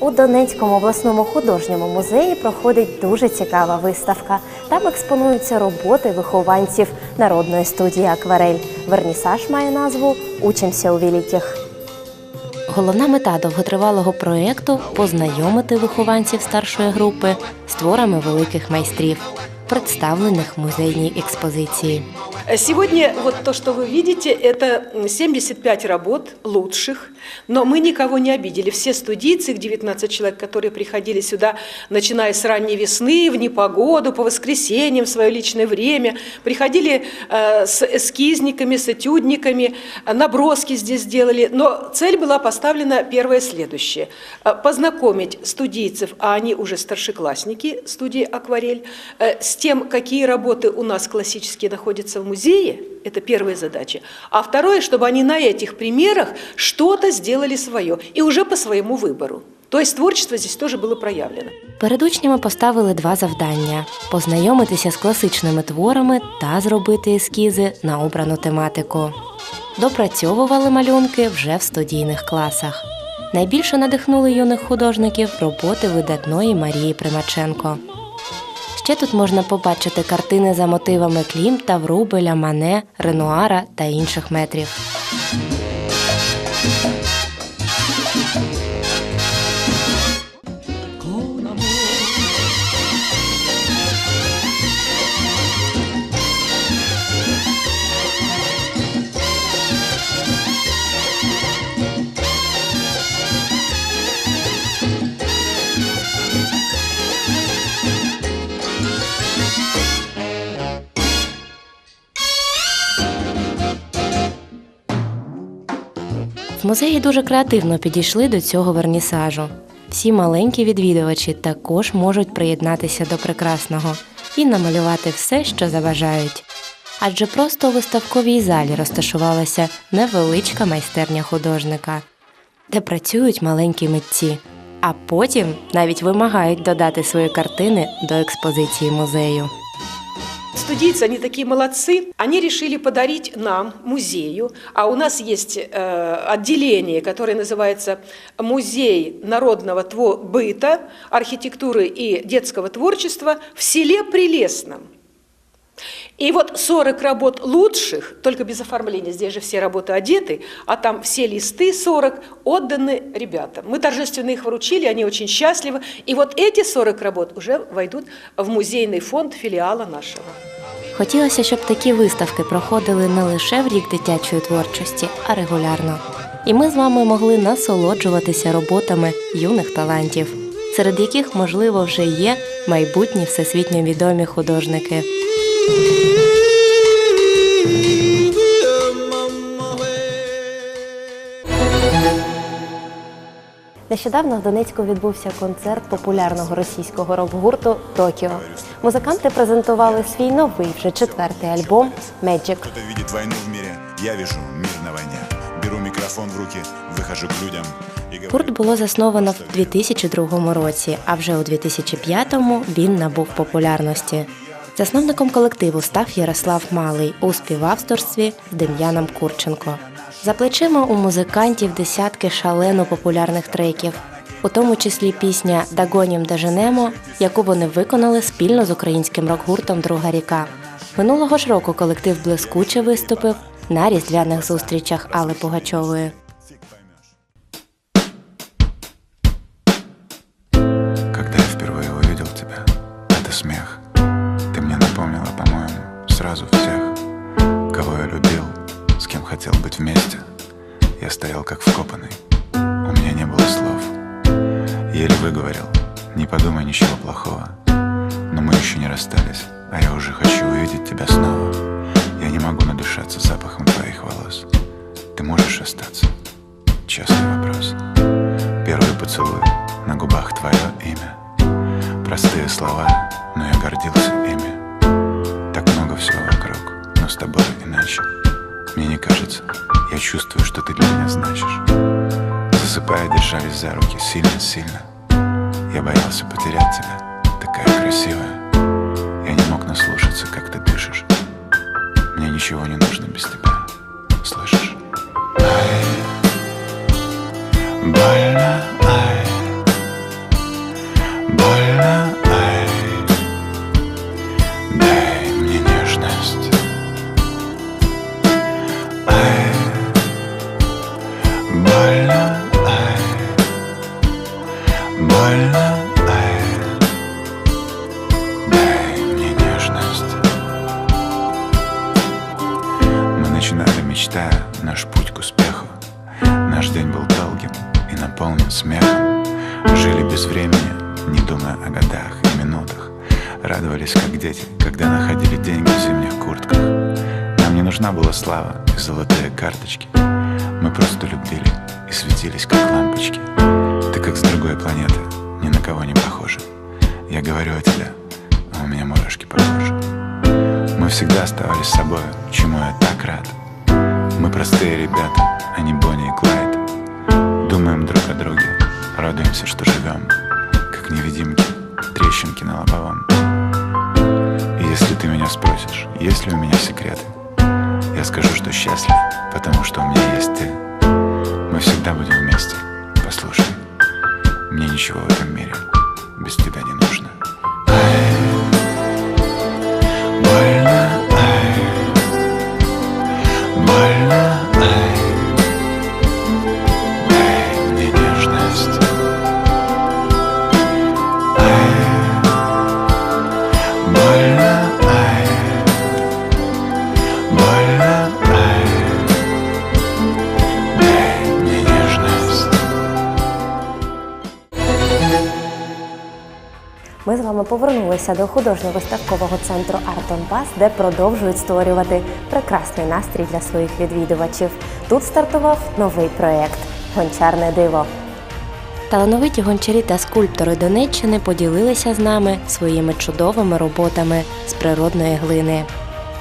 У Донецькому обласному художньому музеї проходить дуже цікава виставка. Там експонуються роботи вихованців народної студії Акварель. Вернісаж має назву Учимося у великих. Головна мета довготривалого проєкту познайомити вихованців старшої групи з творами великих майстрів, представлених в музейній експозиції. Сегодня вот то, что вы видите, это 75 работ лучших, но мы никого не обидели. Все студийцы, их 19 человек, которые приходили сюда, начиная с ранней весны, в непогоду, по воскресеньям, в свое личное время, приходили э, с эскизниками, с этюдниками, э, наброски здесь делали. Но цель была поставлена первая следующая. Э, Познакомить студийцев, а они уже старшеклассники студии «Акварель», э, с тем, какие работы у нас классические находятся в музее, это первая задача. А второе, чтобы они на этих примерах что-то сделали свое, и уже по своему выбору. То есть творчество здесь тоже было проявлено. Перед учнями поставили два завдання: познайомитися з класичними творами та зробити ескізи на обрану тематику. Допрацьовували малюнки вже в студійних класах. Найбільше надихнули юних художників роботи видатної Марії Примаченко. Ще тут можна побачити картини за мотивами Клімта, Врубеля, Мане, Ренуара та інших метрів. Музеї дуже креативно підійшли до цього вернісажу. Всі маленькі відвідувачі також можуть приєднатися до прекрасного і намалювати все, що забажають. Адже просто у виставковій залі розташувалася невеличка майстерня художника, де працюють маленькі митці, а потім навіть вимагають додати свої картини до експозиції музею. Студийцы, они такие молодцы, они решили подарить нам, музею, а у нас есть э, отделение, которое называется Музей народного тво- быта, архитектуры и детского творчества в селе Прелестном. И вот 40 работ лучших, только без оформления, здесь же все работы одеты, а там все листы 40 отданы ребятам. Мы торжественно их вручили, они очень счастливы. И вот эти 40 работ уже войдут в музейный фонд филиала нашего. Хотілося, щоб такі виставки проходили не лише в рік дитячої творчості, а регулярно. І ми з вами могли насолоджуватися роботами юних талантів, серед яких, можливо, вже є майбутні всесвітньо відомі художники. Нещодавно в Донецьку відбувся концерт популярного російського рок-гурту Токіо. Музиканти презентували свій новий вже четвертий альбом Magic. Кто-то видит войну в мире, я вижу мир на войне. Беру микрофон в руки, выхожу к людям. Гурт було засновано в 2002 році, а вже у 2005-му він набув популярності. Засновником колективу став Ярослав Малий у співавторстві з Дем'яном Курченко. За плечима у музикантів десятки шалено популярних треків, у тому числі пісня Дагонім доженемо, яку вони виконали спільно з українським рок-гуртом Друга ріка. Минулого ж року колектив блискуче виступив на різдвяних зустрічах Алли Пугачової. Когда я впервые увидел тебя, это смех. Ты мне напомнила, по-моему, сразу всех, кого я любил, с кем Хотел быть вместе. Я стоял как вкопанный, у меня не было слов. Еле выговорил, не подумай ничего плохого. Но мы еще не расстались, а я уже хочу увидеть тебя снова. Я не могу надышаться запахом твоих волос. Ты можешь остаться? Честный вопрос. Первый поцелуй, на губах твое имя. Простые слова, но я гордился ими. Так много всего вокруг, но с тобой иначе. Мне не кажется, я чувствую, что ты для меня значишь. Засыпая, держались за руки сильно-сильно. Я боялся потерять тебя, такая красивая. Я не мог наслушаться, как ты дышишь. Мне ничего не нужна была слава и золотые карточки. Мы просто любили и светились, как лампочки. Ты как с другой планеты, ни на кого не похожа. Я говорю о тебе, а у меня мурашки по коже. Мы всегда оставались собой, чему я так рад. Мы простые ребята, а не Бонни и Клайд. Думаем друг о друге, радуемся, что живем Как невидимки, трещинки на лобовом. И если ты меня спросишь, есть ли у меня секреты Я скажу, что счастлив, потому что у меня есть ты Мы всегда будем вместе, послушай Мне ничего в этом мире без тебя не нужно Ми з вами повернулися до художньо-виставкового центру Артонбас, де продовжують створювати прекрасний настрій для своїх відвідувачів. Тут стартував новий проєкт Гончарне диво. Талановиті гончарі та скульптори Донеччини поділилися з нами своїми чудовими роботами з природної глини.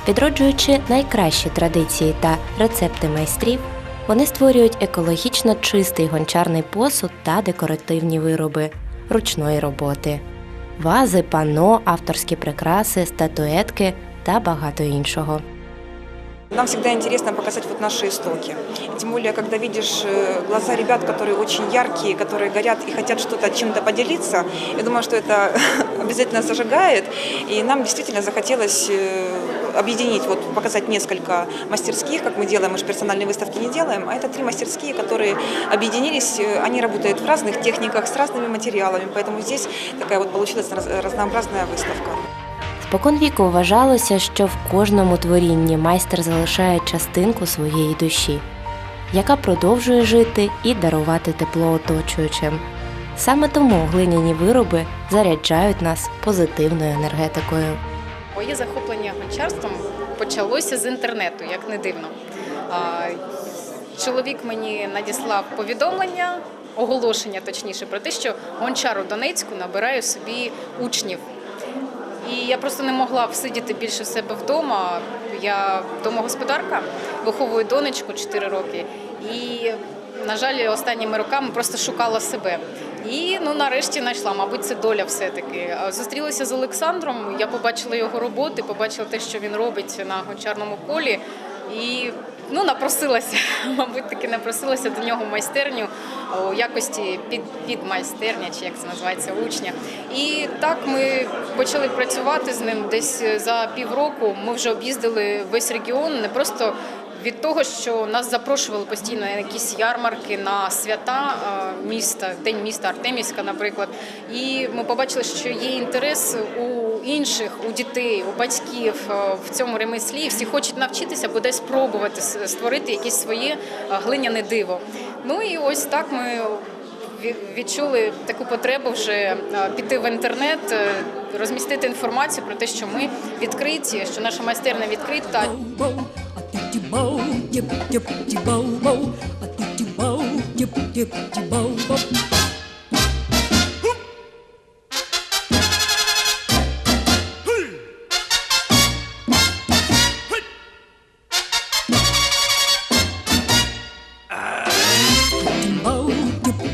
Відроджуючи найкращі традиції та рецепти майстрів, вони створюють екологічно чистий гончарний посуд та декоративні вироби ручної роботи, вази, пано, авторські прикраси, статуетки та багато іншого. Нам всегда интересно показать вот наши истоки. Тем более, когда видишь э, глаза ребят, которые очень яркие, которые горят и хотят что-то чем-то поделиться, я думаю, что это обязательно зажигает. И нам действительно захотелось э, объединить, вот показать несколько мастерских, как мы делаем, мы же персональные выставки не делаем, а это три мастерские, которые объединились, э, они работают в разных техниках, с разными материалами, поэтому здесь такая вот получилась раз- разнообразная выставка. Спокон віку вважалося, що в кожному творінні майстер залишає частинку своєї душі, яка продовжує жити і дарувати тепло оточуючим. Саме тому глиняні вироби заряджають нас позитивною енергетикою. Моє захоплення гончарством почалося з інтернету, як не дивно. Чоловік мені надіслав повідомлення, оголошення точніше, про те, що гончар у Донецьку набирає собі учнів. І я просто не могла всидіти більше в себе вдома. Я домогосподарка, виховую донечку 4 роки. І, на жаль, останніми роками просто шукала себе. І ну нарешті знайшла, мабуть, це доля все-таки. Зустрілася з Олександром. Я побачила його роботи, побачила те, що він робить на гончарному полі. І ну напросилася, мабуть, таки напросилася до нього в майстерню у якості під, підмайстерня, чи як це називається, учня. І так ми почали працювати з ним десь за півроку. Ми вже об'їздили весь регіон, не просто від того, що нас запрошували постійно на якісь ярмарки на свята е, міста, День міста Артемівська, наприклад. І ми побачили, що є інтерес у інших, у дітей, у батьків е, в цьому ремеслі. Всі хочуть навчитися, або десь спробувати створити якесь своє е, глиняне диво. Ну і ось так ми відчули таку потребу вже піти в інтернет, розмістити інформацію про те, що ми відкриті, що наша майстерня відкрита. chu bâu giúp giúp chu bâu bâu bà tu chu bâu giúp giúp chu bâu bâu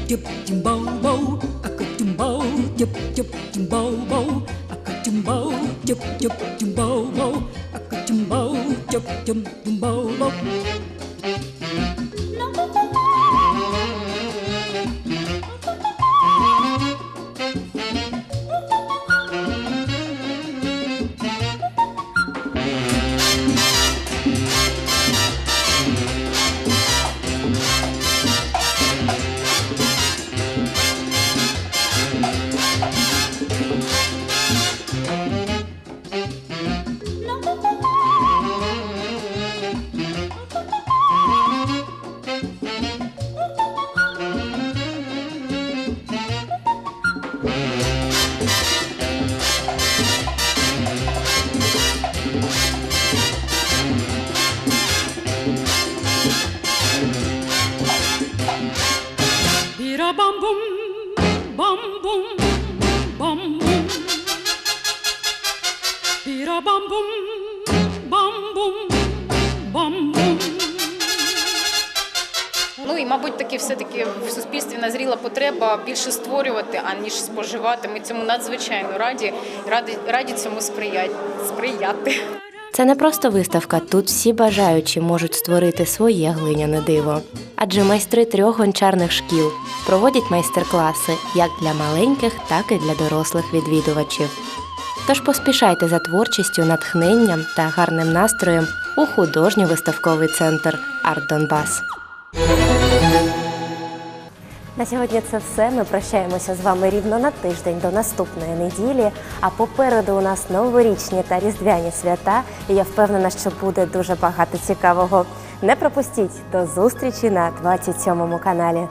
chụp chùm bâu bâu à cực chùm bâu chụp chụp chùm bâu bâu à cực chùm bâu chụp chụp chùm bâu bâu à cực chùm bâu chụp chùm Thank you. Ну і, мабуть, таки все-таки в суспільстві назріла потреба більше створювати, аніж споживати. Ми цьому надзвичайно раді, раді, раді цьому сприяти. сприяти. Це не просто виставка, тут всі бажаючі можуть створити своє глиняне диво. Адже майстри трьох гончарних шкіл проводять майстер-класи як для маленьких, так і для дорослих відвідувачів. Тож поспішайте за творчістю, натхненням та гарним настроєм у художньо-виставковий центр Арт Донбас. На сьогодні це все. Ми прощаємося з вами рівно на тиждень до наступної неділі. А попереду у нас новорічні та різдвяні свята. І я впевнена, що буде дуже багато цікавого. Не пропустіть до зустрічі на 27 каналі.